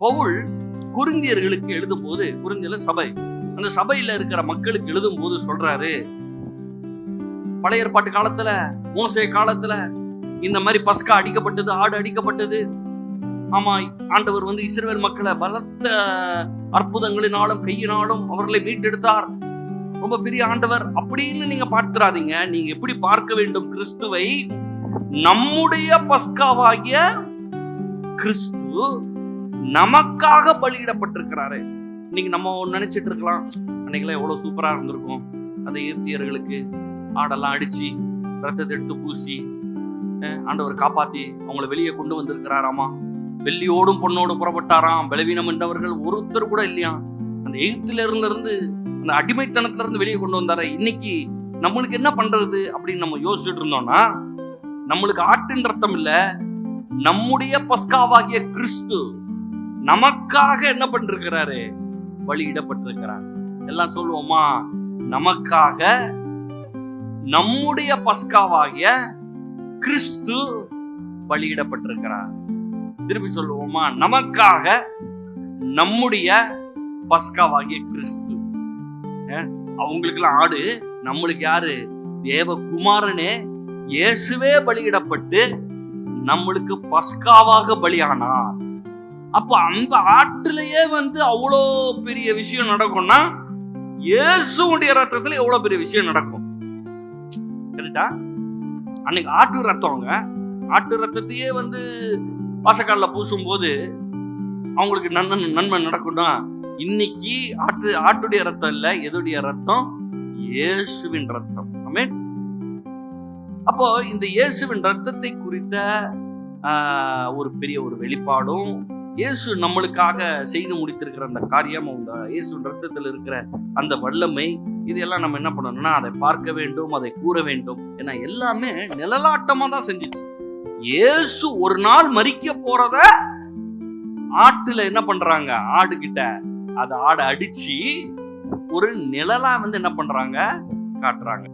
பவுல் குருந்தியர்களுக்கு எழுதும் போது குருந்தியல சபை அந்த சபையில இருக்கிற மக்களுக்கு எழுதும் போது சொல்றாரு பழைய ஏற்பாட்டு காலத்துல மோசே காலத்துல இந்த மாதிரி பஸ்கா அடிக்கப்பட்டது ஆடு அடிக்கப்பட்டது. ஆமா ஆண்டவர் வந்து இஸ்ரேல் மக்களை பலத்த அற்புதங்களினாலும் கையினாலும் அவர்களை மீட்டெடுத்தார். ரொம்ப பெரிய ஆண்டவர். அப்படின்னு நீங்க பார்த்துறாதீங்க நீங்க எப்படி பார்க்க வேண்டும் கிறிஸ்துவை? நம்முடைய பஸ்காவாகிய கிறிஸ்து நமக்காக பலியிடப்பட்டிருக்கிறாரு. இன்னைக்கு நம்ம நினைச்சிட்டு இருக்கலாம். அன்னைக்கெல்லாம் எவ்வளவு சூப்பரா இருந்திருக்கும். அந்த ஈர்த்தியர்களுக்கு ஆடெல்லாம் அடிச்சு ரத்தத்தை எடுத்து பூசி ஆண்டவர் காப்பாத்தி அவங்கள வெளியே கொண்டு வந்திருக்கிறாராமா? வெள்ளியோடும் பொண்ணோடும் புறப்பட்டாராம். பலவீனம் என்றவர்கள் ஒருத்தர் கூட இல்லையா? அந்த எகிப்தில இருந்து அந்த அடிமைத்தனத்துல இருந்து வெளியே கொண்டு வந்தாரு. இன்னைக்கு நம்மளுக்கு என்ன பண்றது அப்படின்னு நம்ம யோசிச்சுட்டு இருந்தோம்னா நம்மளுக்கு ஆட்டின் ரத்தம் இல்ல நம்முடைய பஸ்காவாகிய கிறிஸ்து நமக்காக என்ன பண்ணிருக்கிறாரு? வழியிடப்பட்டிருக்கிறார் எல்லாம் சொல்லுவோமா? நமக்காக நம்முடைய பஸ்காவாகிய கிறிஸ்து பலியிடப்பட்டிருக்கிறார் திருப்பி சொல்லுவோமா? நமக்காக நம்முடைய பஸ்காவாகிய கிறிஸ்து. அவங்களுக்கெல்லாம் ஆடு. நம்மளுக்கு யாரு? தேவகுமாரனே. இயேசுவே பலியிடப்பட்டு நம்மளுக்கு பஸ்காவாக பலியானார். அப்ப அந்த ஆட்டிலேயே வந்து அவ்வளோ பெரிய விஷயம் நடக்கும்னா இயேசுடைய ரத்தத்துல எவ்வளவு பெரிய விஷயம் நடக்கும்? கரெக்டா அன்னைக்கு ஆட்டு ரத்தம்ங்க ஆட்டு ரத்தத்தையே வந்து வாசக்காலில் பூசும்போது அவங்களுக்கு நன்மை நன்மை நடக்கும்னா இன்னைக்கு ஆட்டு ஆட்டுடைய ரத்தம் இல்ல எதுடைய ரத்தம்? இயேசுவின் ரத்தம். ஆமென் அப்போ இந்த இயேசுவின் ரத்தத்தை குறித்த ஒரு பெரிய ஒரு வெளிப்பாடும் இயேசு நம்மளுக்காக செய்து முடித்திருக்கிற அந்த காரியம் அந்த இயேசு ரத்தத்தில் இருக்கிற அந்த வல்லமை இதெல்லாம் நம்ம என்ன பண்ணணும்னா அதை பார்க்க வேண்டும் அதை கூற வேண்டும். ஏன்னா எல்லாமே நிழலாட்டமா தான் செஞ்சுச்சு. இயேசு ஒரு நாள் மறிக்க போறத ஆட்டுல என்ன பண்றாங்க? ஆடு கிட்ட அதை ஆடை அடிச்சு ஒரு நிழலா வந்து என்ன பண்றாங்க? காட்டுறாங்க.